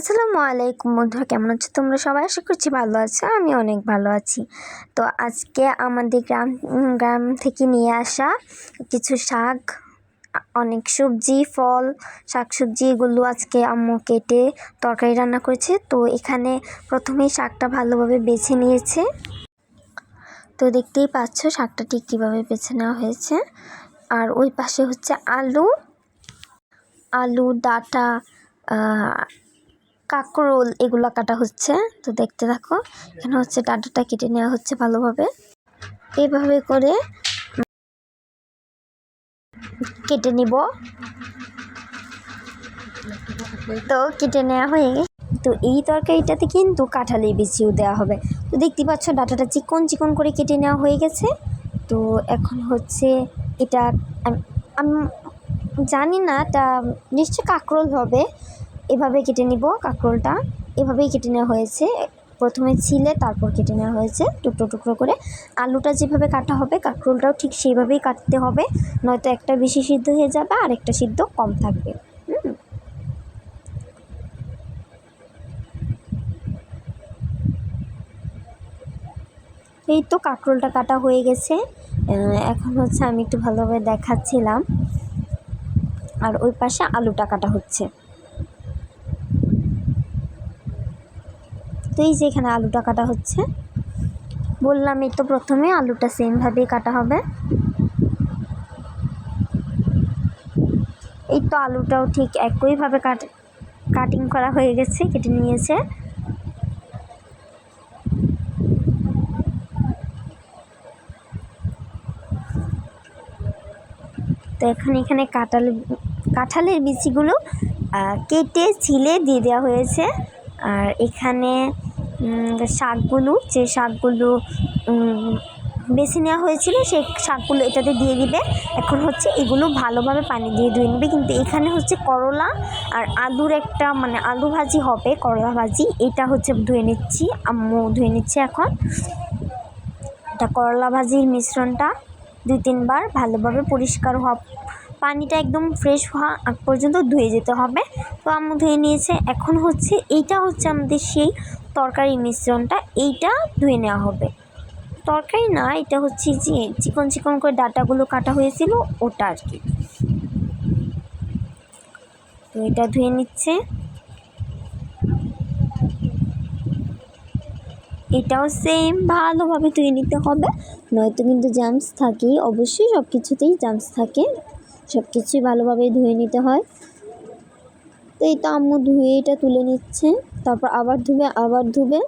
আসসালামু আলাইকুম বন্ধুরা, কেমন আছো তোমরা? সবাই আশা করছি ভালো আছো, আমি অনেক ভালো আছি। তো আজকে আমাদের গ্রাম গ্রাম থেকে নিয়ে আসা কিছু শাক, অনেক সবজি, ফল শাক সবজি এগুলো আজকে আম্মু কেটে তরকারি রান্না করেছে। তো এখানে প্রথমেই শাকটা ভালোভাবে বেছে নিয়েছে। তো দেখতেই পাচ্ছ শাকটা ঠিক কীভাবে বেছে নেওয়া হয়েছে। আর ওই পাশে হচ্ছে আলু আলু, ডাটা কাঁকরোল এগুলো কাটা হচ্ছে, তো দেখতে থাকো। এখানে হচ্ছে ডাঁটাটা কেটে নেওয়া হচ্ছে ভালোভাবে। এভাবে করে কেটে নিব। তো কেটে নেওয়া হয়ে তো এই তরকারিটাতে কিন্তু কাঁঠালের বিচিও দেওয়া হবে। তো দেখতে পাচ্ছ ডাটাটা চিকন চিকন করে কেটে নেওয়া হয়ে গেছে। তো এখন হচ্ছে এটা, আমি জানি না, এটা নিশ্চয় কাঁকরোল হবে। এভাবে কেটে নিব কাঁকরোলটা। এভাবেই কেটে নেওয়া হয়েছে। প্রথমে ছিলে, তারপর কেটে নেওয়া হয়েছে টুকরো টুকরো করে। আলুটা যেভাবে কাটা হবে, কাঁকরোলটাও ঠিক সেইভাবেই কাটতে হবে। নয়তো একটা বেশি সিদ্ধ হয়ে যাবে, আর একটা সিদ্ধ কম থাকবে। এই তো কাঁকরোলটা কাটা হয়ে গেছে। এখন হচ্ছে আমি একটু ভালোভাবে দেখাচ্ছিলাম। আর ওই পাশে আলুটা কাটা হচ্ছে। তো এই যে এখানে আলুটা কাটা হচ্ছে। বললাম এই তো প্রথমে আলুটা সেমভাবেই কাটা হবে। এই তো আলুটাও ঠিক একইভাবে কাট কাটিং করা হয়ে গেছে, কেটে নিয়েছে। তো এখন এখানে কাঁঠাল কাঁঠালের বিচিগুলো কেটে ছিলে দিয়ে দেওয়া হয়েছে। আর এখানে শাকগুলো, যে শাকগুলো বেছে নেওয়া হয়েছিল সেই শাকগুলো এটাতে দিয়ে দিবে। এখন হচ্ছে এগুলো ভালোভাবে পানি দিয়ে ধুয়ে নেবে। কিন্তু এখানে হচ্ছে করলা আর আলুর একটা মানে আলু ভাজি হবে, করলা ভাজি। এটা হচ্ছে ধুয়ে নিচ্ছি, আম্মু ধুয়ে নিচ্ছে এখন। এটা করলা ভাজির মিশ্রণটা। দুই তিনবার ভালোভাবে পরিষ্কার হওয়া, পানিটা একদম ফ্রেশ হওয়া আগ পর্যন্ত ধুয়ে যেতে হবে। তো আম্মু ধুয়ে নিয়েছে। এখন হচ্ছে এইটা হচ্ছে আমাদের সেই তরকারি মিশ্রণটা, এইটা ধুয়ে নেওয়া হবে। তরকারি না, এটা হচ্ছে যে চিকন চিকন করে ডাটাগুলো কাটা হয়েছিল, ওটা আর কি। তো এটা ধুয়ে নিচ্ছে। এটাও সেম ভালোভাবে তুলে নিতে হবে। নয়তো কিন্তু জামস থাকেই, অবশ্যই সব কিছুতেই জামস থাকে। সব কিছুই ভালোভাবে ধুয়ে নিতে হয়। তো এই তো আম্মু ধুয়ে এটা তুলে নিচ্ছে। তারপর আবার ধুবে আবার ধুবে।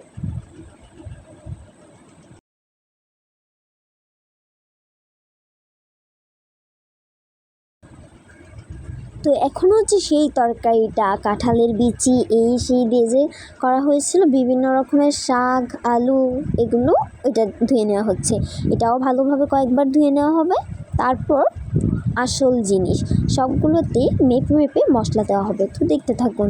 তো এখন হচ্ছে সেই তরকারিটা, কাঁঠালের বিচি, এই সেই দিয়ে যে করা হয়েছিল, বিভিন্ন রকমের শাক, আলু, এগুলো এটা ধুয়ে নেওয়া হচ্ছে। এটাও ভালোভাবে কয়েকবার ধুয়ে নেওয়া হবে। তারপর আসল জিনিস সবগুলোতে মেপে মেপে মশলা দেওয়া হবে। তো দেখতে থাকুন।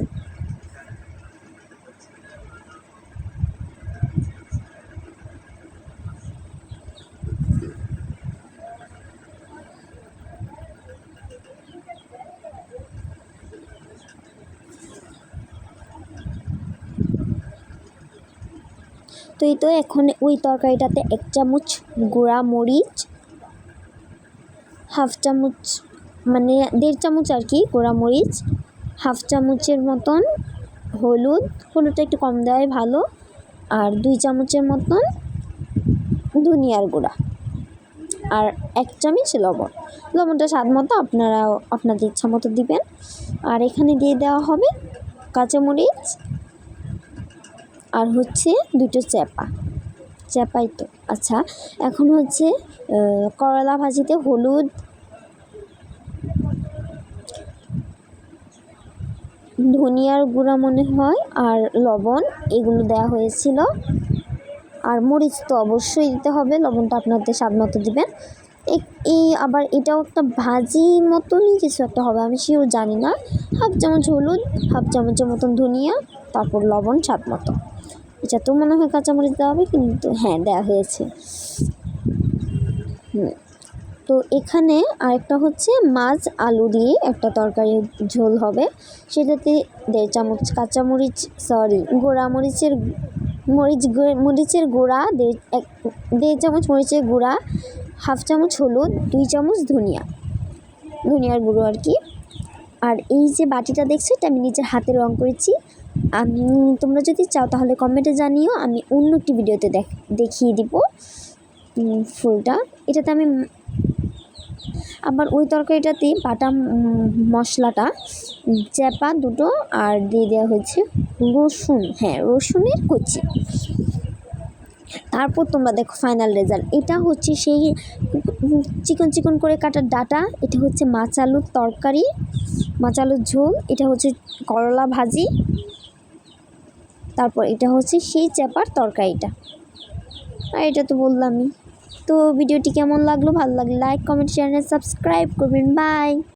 তো এই তো এখন ওই তরকারিটাতে এক চামচ গুঁড়া মরিচ, হাফ চামচ মানে দেড় চামচ আর কি গুঁড়া মরিচ, হাফ চামচের মতন হলুদ, হলুদটা একটু কম দেওয়াই ভালো, আর দুই চামচের মতন ধনিয়ার গুঁড়া, আর এক চামচ লবণ। লবণটা স্বাদ মতো আপনারা আপনাদের ইচ্ছা মতো দিবেন। আর এখানে দিয়ে দেওয়া হবে কাঁচামরিচ আর হচ্ছে দুটো চ্যাপা। চ্যাপাই তো। আচ্ছা এখন হচ্ছে করলা ভাজিতে হলুদ, ধনিয়ার গুঁড়া মনে হয়, আর লবণ, এগুলো দেওয়া হয়েছিল। আর মরিচ তো অবশ্যই দিতে হবে, লবণটা আপনাদের স্বাদ মতো দিবেন। এই আবার এটাও একটা ভাজি মতনই কিছু একটা হবে, আমি সেও জানি না। হাফ চামচ হলুদ, হাফ চামচের মতন ধনিয়া, তারপর লবণ স্বাদ মতো। এটা তো মনে হয় কাঁচামরিচ দেওয়া হবে কিন্তু হ্যাঁ দেওয়া হয়েছে। তো এখানে আরেকটা হচ্ছে মাছ আলু দিয়ে একটা তরকারি ঝোল হবে। সেটাতে দেড় চামচ কাঁচামরিচ, সরি, গোড়া মরিচের, মরিচ মরিচের গুঁড়া, দেড়, এক, দেড় চামচ মরিচের গুঁড়া, হাফ চামচ হলুদ, দুই চামচ ধনিয়া। ধনিয়ার গুঁড়ো আর কি। আর এই যে বাটিটা দেখছ, এটা আমি নিজের হাতে রং করেছি। আমি, তোমরা যদি চাও তাহলে কমেন্টে জানিও, আমি অন্য একটি ভিডিওতে দেখ, দেখিয়ে দিব ফুলটা। এটাতে আমি আবার ওই তরকারিটাতে বাটা মশলাটা চ্যাপা দুটো আর দিয়ে দেওয়া হয়েছে রসুন হ্যাঁ রসুনের কুচি। তারপর তোমরা দেখো ফাইনাল রেজাল্ট এটা হচ্ছে সেই চিকন চিকন করে কাটা ডাটা, এটা হচ্ছে মাছ আলুর তরকারি, মাছ আলুর ঝোল, এটা হচ্ছে করলা ভাজি তারপর এটা হচ্ছে সেই চ্যাপার তরকারিটা। আর এটা তো বললামই। তো ভিডিওটি কেমন লাগল? ভালো লাগলে লাইক কমেন্ট শেয়ার সাবস্ক্রাইব করবেন। বাই